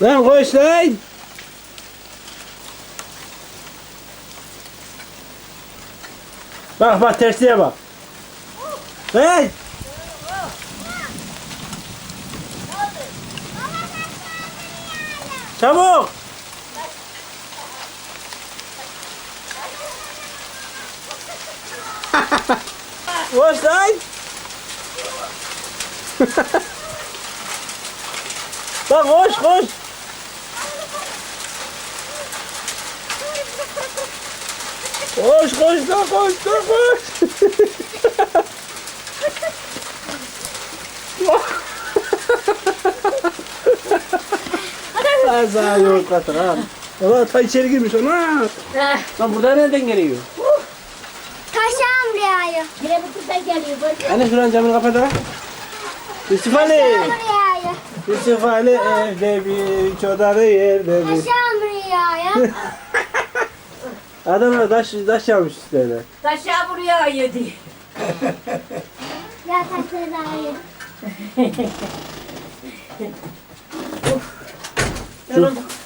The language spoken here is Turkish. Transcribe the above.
Não gostei? Bak bak tersine bak. Hey! Çabuk! What's that? bak koş koş. Koş koş lan koş lan koş! Ben sana yoğurt katır ha. Valla ta içeri girmiş ona. Lan burada nereden geliyor? Taşağım rüyayı. Yine bu kızdan geliyor. Bak. Anne şuranın camını kapat ha. Yusuf Ali. Rüyayı. Yusuf Ali evde bir çodarı yerde bir. Taşağım rüyayı. Adamlar taş, taş yapmış üstlerine. Taşa buraya yedi. Ya taşağım Yorulduk.